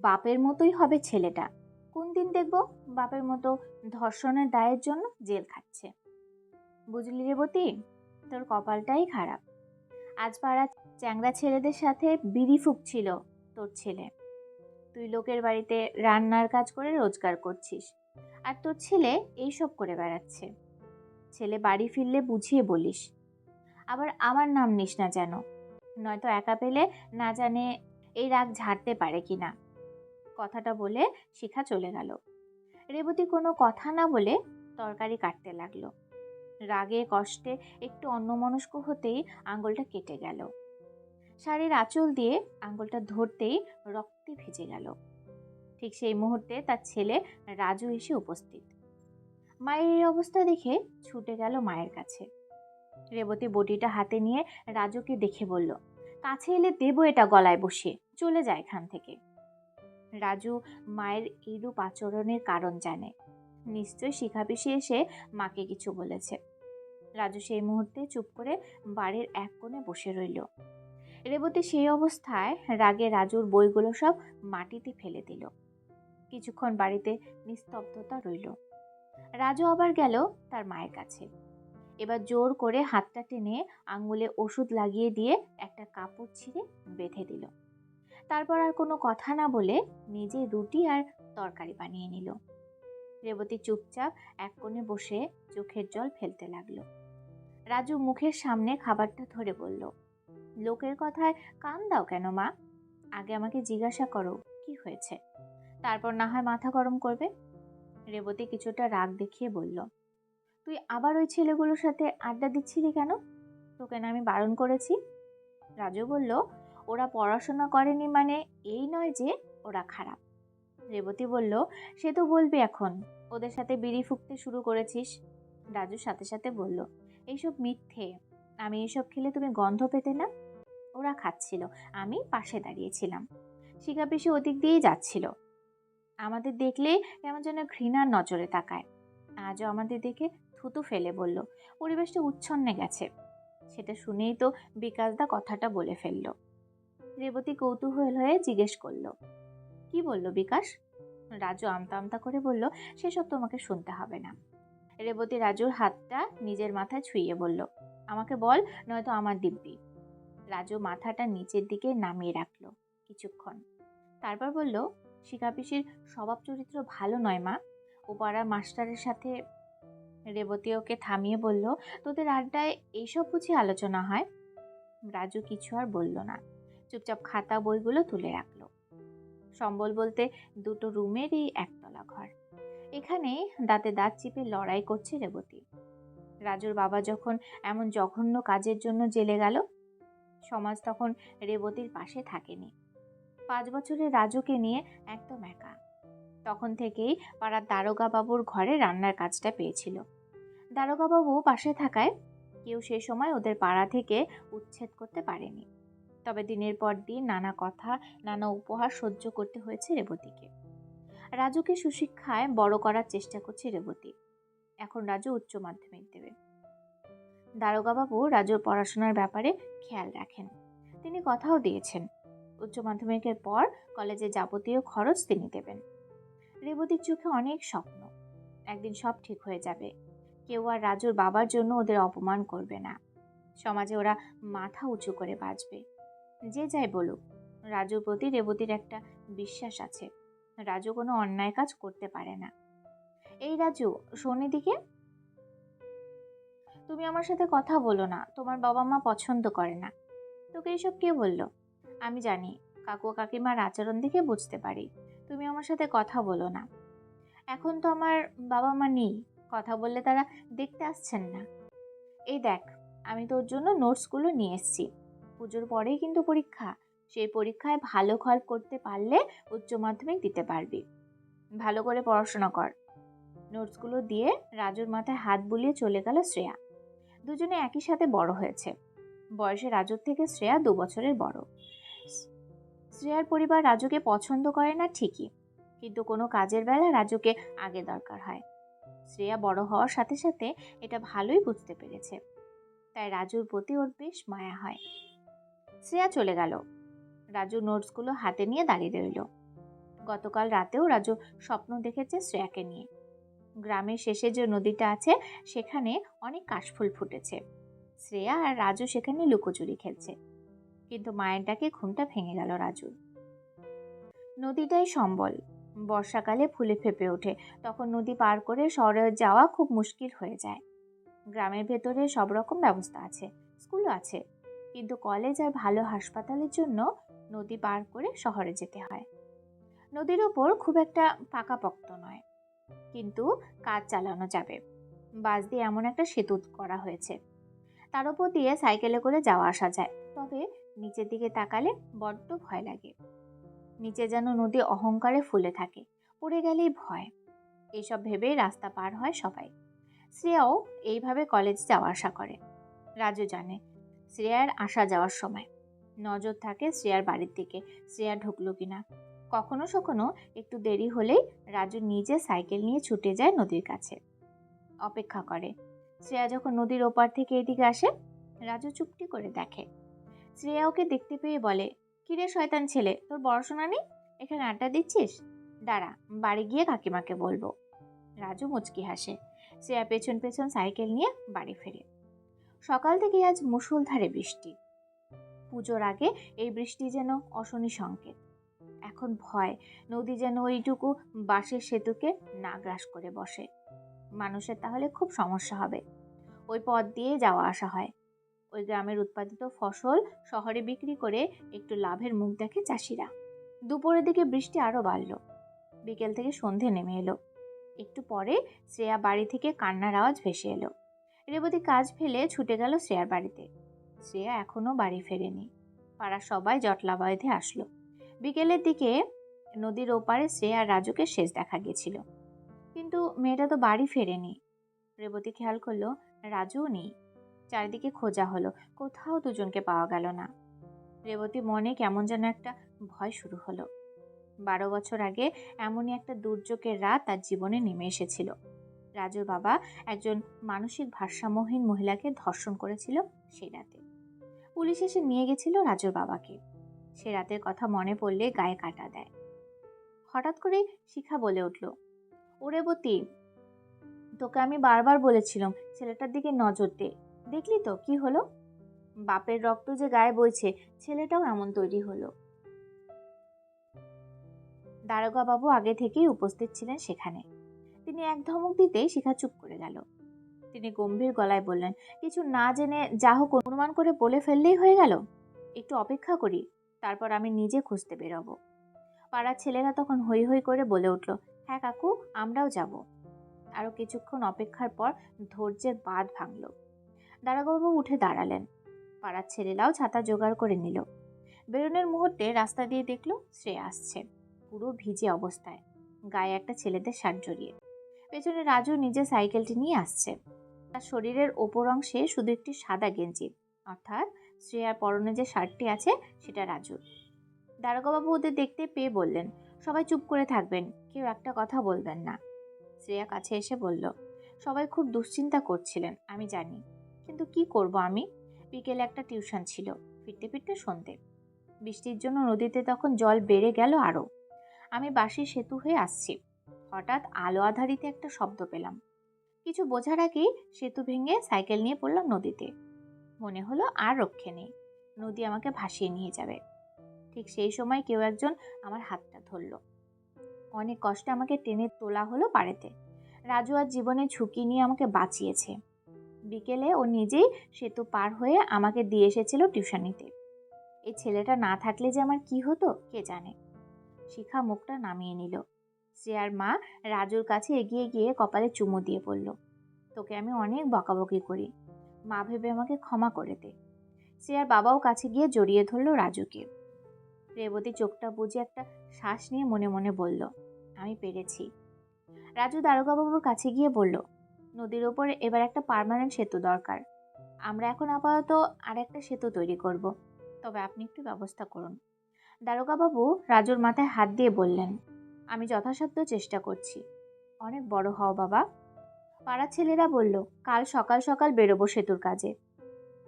বাপের মতোই হবে ছেলেটা। কোন দিন দেখব বাপের মতো ধর্ষণের দায়ের জন্য জেল খাচ্ছে। বুঝলি রেবতী তোর কপালটাই খারাপ। আজ পাড়া চ্যাংড়া ছেলেদের সাথে বিড়ি ফুকছিল তোর ছেলে। তুই লোকের বাড়িতে রান্নার কাজ করে রোজগার করছিস। আর তোর ছেলে এইসব করে বেড়াচ্ছে। ছেলে বাড়ি ফিরলে বুঝিয়ে বলিস। আবার আমার নাম নিস না যেন। নয়তো একা পেলে না জানে এই রাগ ঝাড়তে পারে কি না কথাটা বলে শিখা চলে গেল। রেবতী কোনো কথা না বলে তরকারি কাটতে লাগল। রাগে কষ্টে একটু অন্যমনস্ক হতেই আঙুলটা কেটে গেল। শাড়ির আঁচল দিয়ে আঙুলটা ধরতেই রক্তে ভিজে গেল। ঠিক সেই মুহূর্তে তার ছেলে রাজু এসে উপস্থিত। মায়ের এই অবস্থা দেখে ছুটে গেল মায়ের কাছে। রেবতী বটিটা হাতে নিয়ে রাজুকে দেখে বলল, কাছে এলে দেবো এটা গলায় বসিয়ে, চলে যায় এখান থেকে। রাজু মায়ের এইরূপ আচরণের কারণ জানে। নিশ্চয় শিখা পিসি এসে মাকে কিছু বলেছে। রাজু সেই মুহূর্তে চুপ করে বাড়ির এক কোণে বসে রইল। রেবতী সেই অবস্থায় রাগে রাজুর বইগুলো সব মাটিতে ফেলে দিল। কিছুক্ষণ বাড়িতে নিস্তব্ধতা রইল। রাজু আবার গেল তার মায়ের কাছে। এবার জোর করে হাতটা টেনে আঙুলে ওষুধ লাগিয়ে দিয়ে একটা কাপড় ছিঁড়ে বেঁধে দিল। তারপর আর কোনো কথা না বলে নিজে রুটি আর তরকারি বানিয়ে নিল। রেবতী চুপচাপ এক কোণে বসে চোখের জল ফেলতে লাগল। রাজু মুখের সামনে খাবারটা ধরে বলল, লোকের কথায় কান দাও কেন মা? আগে আমাকে জিজ্ঞাসা করো, কি হয়েছে? তারপর না হয় মাথা গরম করবে? রেবতী কিছুটা রাগ দেখিয়ে বলল, তুই আবার ওই ছেলেগুলোর সাথে আড্ডা দিচ্ছিলি কেন? তোকে না আমি বারণ করেছি? রাজু বলল ওরা পড়াশোনা করেনি মানে এই নয় যে ওরা খারাপ। রেবতী বলল, সে তো বলবি এখন, ওদের সাথে বিড়ি ফুঁকতে শুরু করেছিস। রাজুর সাথে সাথে বলল, এইসব মিথ্যে। আমি এইসব খেলে তুমি গন্ধ পেতে না? ওরা খাচ্ছিল, আমি পাশে দাঁড়িয়েছিলাম। শিখা পিসি ওদিক দিয়েই যাচ্ছিল। আমাদের দেখলে কেমন যেন ঘৃণার নজরে তাকায়। আজও আমাদের দেখে থুতু ফেলে বলল, পরিবেশটা উচ্ছন্নে গেছে। সেটা শুনেই তো বিকাশদা কথাটা বলে ফেলল। রেবতী কৌতূহল হয়ে জিজ্ঞেস করল, কি বলল বিকাশ? রাজু আমতা আমতা করে বলল, সেসব তোমাকে শুনতে হবে না। রেবতী রাজুর হাতটা নিজের মাথায় ছুঁয়ে বলল, আমাকে বল, নয়তো আমার দিব্যি। রাজু মাথাটা নিচের দিকে নামিয়ে রাখল কিছুক্ষণ। তারপর বলল, শিকাপিসির স্বভাব চরিত্র ভালো নয় মা। ও পাড়ার মাস্টারের সাথে রেবতী ওকে থামিয়ে বলল, তোদের আড্ডায় এইসব বুঝি আলোচনা হয়? রাজু কিছু আর বলল না। চুপচাপ খাতা বইগুলো তুলে রাখল। সম্বল বলতে দুটো রুমেরই একতলা ঘর। এখানে দাঁতে দাঁত চিপে লড়াই করছে রেবতী। রাজুর বাবা যখন এমন জঘন্য কাজের জন্য জেলে গেল, সমাজ তখন রেবতীর পাশে থাকেনি। পাঁচ বছরের রাজুকে নিয়ে একদম একা। তখন থেকেই পাড়ার দারোগা বাবুর ঘরে রান্নার কাজটা পেয়েছিল। দারোগা বাবু পাশে থাকায় কেউ সে সময় ওদের পাড়া থেকে উচ্ছেদ করতে পারেনি। তবে দিনের পর দিন নানা কথা, নানা উপহার সহ্য করতে হয়েছে রেবতীকে। রাজুকে সুশিক্ষায় বড় করার চেষ্টা করছে রেবতী। এখন রাজু উচ্চ মাধ্যমিক দেবে। দারোগাবাবু রাজুর পড়াশোনার ব্যাপারে খেয়াল রাখেন। তিনি কথাও দিয়েছেন। উচ্চ মাধ্যমিকের পর কলেজে যাবতীয় খরচ তিনি দেবেন। রেবতীর চোখে অনেক স্বপ্ন। একদিন সব ঠিক হয়ে যাবে। কেউ আর রাজুর বাবার জন্য ওদের অপমান করবে না। সমাজে ওরা মাথা উঁচু করে বাঁচবে। যে যাই বলুক রাজুর প্রতি রেবতীর একটা বিশ্বাস আছে। রাজু কোনো অন্যায় কাজ করতে পারে না। এই রাজু, শোন দিকে? তুমি আমার সাথে কথা বলো না, তোমার বাবা মা পছন্দ করে না। তোকে এইসব কে বলল? আমি জানি, কাকু কাকিমার আচরণ দেখে বুঝতে পারি। তুমি আমার সাথে কথা বলো না। এখন তো আমার বাবা মা নেই, কথা বললে তারা দেখতে আসছেন না। এই দেখ, আমি তোর জন্য নোটসগুলো নিয়ে এসেছি। পুজোর পরেই কিন্তু পরীক্ষা। সেই পরীক্ষায় ভালো ফল করতে পারলে উচ্চ মাধ্যমিক দিতে পারবি। ভালো করে পড়াশোনা কর। নোটসগুলো দিয়ে রাজুর মাথায় হাত বুলিয়ে চলে গেল শ্রেয়া। দুজনে একই সাথে বড় হয়েছে। বয়সে রাজুর থেকে শ্রেয়া দু বছরের বড়। শ্রেয়ার পরিবার রাজুকে পছন্দ করে না ঠিকই। কিন্তু কোনো কাজের বেলা রাজুকে আগে দরকার হয়। শ্রেয়া বড় হওয়ার সাথে সাথে এটা ভালোই বুঝতে পেরেছে। তাই রাজুর প্রতি ওর বেশ মায়া হয়। শ্রেয়া চলে গেল। রাজু নোটসগুলো হাতে নিয়ে দাঁড়িয়ে রইল। গতকাল রাতেও রাজু স্বপ্ন দেখেছে শ্রেয়াকে নিয়ে। গ্রামের শেষে যে নদীটা আছে, সেখানে অনেক কাশফুল ফুটেছে। শ্রেয়া আর রাজু সেখানে লুকোচুরি খেলছে। কিন্তু মায়ের ডাকে ঘুমটা ভেঙে গেল রাজুর। নদীটাই সম্বল। বর্ষাকালে ফুলে ফেপে ওঠে। তখন নদী পার করে শহরে যাওয়া খুব মুশকিল হয়ে যায়। গ্রামের ভেতরে সব রকম ব্যবস্থা আছে। স্কুলও আছে। কিন্তু কলেজ আর ভালো হাসপাতালের জন্য নদী পার করে শহরে যেতে হয়। নদীর ওপর খুব একটা পাকাপোক্ত নয়, কিন্তু কাজ চালানো যাবে। বাস দিয়ে এমন একটা সেতু করা হয়েছে। তার উপর দিয়ে সাইকেলে করে যাওয়া আসা যায়, তবে নিচের দিকে তাকালে বড্ড ভয় লাগে। নিচে যেন নদী অহংকারে ফুলে থাকে, পড়ে গেলেই ভয়। এইসব ভেবেই রাস্তা পার হয় সবাই। শ্রেয়াও এইভাবে কলেজ যাওয়া আসা করে। রাজু জানে শ্রেয়ার আসা যাওয়ার সময়। নজর থাকে শ্রেয়ার বাড়ির দিকে। শ্রেয়া ঢুকলো কিনা? কখনো সখনো একটু দেরি হলেই রাজু নিজে সাইকেল নিয়ে ছুটে যায় নদীর কাছে। অপেক্ষা করে। শ্রেয়া যখন নদীর ওপার থেকে এদিকে আসে, রাজু চুপটি করে দেখে। শ্রেয়া ওকে দেখতে পেয়ে বলে, কিরে শয়তান ছেলে, তোর পড়াশোনা নেই? এখানে আড্ডা দিচ্ছিস? দাঁড়া, বাড়ি গিয়ে কাকিমাকে বলব। রাজু মুচকি হাসে। শ্রেয়া পেছন পেছন সাইকেল নিয়ে বাড়ি ফেরে। সকাল থেকে আজ মুষলধারে বৃষ্টি। পুজোর আগে এই বৃষ্টি যেন অশনি সংকেত। এখন ভয়, নদী যেন ওইটুকু বাঁশের সেতুকে না গ্রাস করে বসে। মানুষের তাহলে খুব সমস্যা হবে। ওই পথ দিয়ে যাওয়া আসা হয়। ওই গ্রামের উৎপাদিত ফসল শহরে বিক্রি করে একটু লাভের মুখ দেখে চাষিরা। দুপুরের দিকে বৃষ্টি আরও বাড়ল। বিকেল থেকে সন্ধে নেমে এলো। একটু পরে শ্রেয়া বাড়ি থেকে কান্নার আওয়াজ ভেসে এলো। রেবতী কাজ ফেলে ছুটে গেল শ্রেয়ার বাড়িতে। শ্রেয়া এখনও বাড়ি ফেরেনি। পাড়ার সবাই জটলা বাঁধে আসলো। বিকেলের দিকে নদীর ওপারে শ্রেয়া রাজুকে শেষ দেখা গেছিল কিন্তু মেয়েটা তো বাড়ি ফেরেনি। রেবতী খেয়াল করল, রাজুও নেই। চারিদিকে খোঁজা হলো, কোথাও দুজনকে পাওয়া গেল না। রেবতী মনে কেমন যেন একটা ভয় শুরু হলো। বারো বছর আগে এমনই একটা দুর্যোগের রাত তার জীবনে নেমে এসেছিল। রাজুর বাবা একজন মানসিক ভারসাম্যহীন মহিলাকে ধর্ষণ করেছিল সেই রাতে। পুলিশ এসে নিয়ে গেছিল রাজুর বাবাকে। সে রাতের কথা মনে পড়লে গায়ে কাটা দেয়। হঠাৎ করে শিখা বলে উঠল, ওরে বতী, তোকে আমি বারবার বলেছিলাম ছেলেটার দিকে নজর দে। দেখলি তো কি হলো? বাপের রক্ত যে গায়ে বইছে, ছেলেটাও এমন তৈরি হলো। দারোগা বাবু আগে থেকেই উপস্থিত ছিলেন সেখানে। তিনি এক ধমক দিতেই শিখা চুপ করে গেল। তিনি গম্ভীর গলায় বললেন, কিছু না জেনে যা হোক অনুমান করে বলে ফেললেই হয়ে গেল। একটু অপেক্ষা করি, তারপর আমি নিজে খুঁজতে বেরোবো। পাড়ার ছেলেরা তখন হই হই করে বলে উঠল হ্যাঁ কাকু, আমরাও যাব। আরও কিছুক্ষণ অপেক্ষার পর ধৈর্যের বাঁধ ভাঙল। দারোগাবাবু উঠে দাঁড়ালেন। পাড়ার ছেলেরাও ছাতা জোগাড় করে নিল। বেরোনোর মুহূর্তে রাস্তা দিয়ে দেখল, শ্রেয়া আসছে, পুরো ভিজে অবস্থায়। গায়ে একটা ছেলেদের শার্ট জড়িয়ে। পেছনে রাজু নিজে সাইকেলটি নিয়ে আসছে। তার শরীরের ওপর অংশে শুধু একটি সাদা গেঞ্জি। অর্থাৎ শ্রেয়ার পরনে যে শার্টটি আছে, সেটা রাজুর। দারোগাবাবু ওদের দেখতে পেয়ে বললেন, সবাই চুপ করে থাকবেন, কেউ একটা কথা বলবেন না। শ্রেয়া কাছে এসে বলল, সবাই খুব দুশ্চিন্তা করছিলেন, আমি জানি। কিন্তু কি করব আমি? বিকেলে একটা টিউশন ছিল, ফিরতে ফিরতে সন্ধে। বৃষ্টির জন্য নদীতে তখন জল বেড়ে গেল আরও। আমি বাঁশি সেতু হয়ে আসছি। হঠাৎ আলো আধারিতে একটা শব্দ পেলাম। কিছু বোঝার আগেই সেতু ভেঙে সাইকেল নিয়ে পড়লাম নদীতে। মনে হলো আর রক্ষে নেই। নদী আমাকে ভাসিয়ে নিয়ে যাবে। ঠিক সেই সময় কেউ একজন আমার হাতটা ধরল। অনেক কষ্টে আমাকে টেনে তোলা হলো পাড়েতে। রাজু আর জীবনে ঝুঁকি নিয়ে আমাকে বাঁচিয়েছে। বিকেলে ও নিজেই সেতু পার হয়ে আমাকে দিয়ে এসেছিল টিউশনিতে এই ছেলেটা না থাকলে যে আমার কি হতো, কে জানে? শিখা মুখটা নামিয়ে নিল। শ্রেয়ার মা রাজুর কাছে এগিয়ে গিয়ে কপালে চুমু দিয়ে পড়ল তোকে আমি অনেক বকাবকি করি। মা ভেবে আমাকে ক্ষমা করে দে। শ্রেয়ার বাবাও কাছে গিয়ে জড়িয়ে ধরলো রাজুকে। রেবতী চোখটা বুঝে একটা শ্বাস নিয়ে মনে মনে বলল, আমি পেরেছি। রাজু দারোগাবাবুর কাছে গিয়ে বলল, নদীর ওপরে এবার একটা পার্মানেন্ট সেতু দরকার। আমরা এখন আপাতত আর একটা সেতু তৈরি করব। তবে আপনি একটু ব্যবস্থা করুন। দারোগাবাবু রাজুর মাথায় হাত দিয়ে বললেন আমি যথাসাধ্য চেষ্টা করছি। অনেক বড় হও বাবা। পাড়ার ছেলেরা বলল, কাল সকাল সকাল বেরোবো সেতুর কাজে।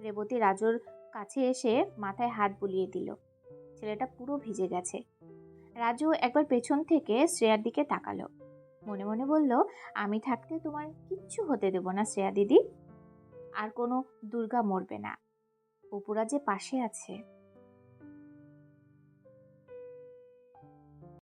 রেবতী রাজুর কাছে এসে মাথায় হাত বুলিয়ে দিল। ছেলেটা পুরো ভিজে গেছে। রাজু একবার পেছন থেকে শ্রেয়ার দিকে তাকালো। মনে মনে বলল, আমি থাকতে তোমার কিচ্ছু হতে দেব না শ্রেয়া দিদি। আর কোনো দুর্গা মরবে না। অপুরা যে পাশে আছে।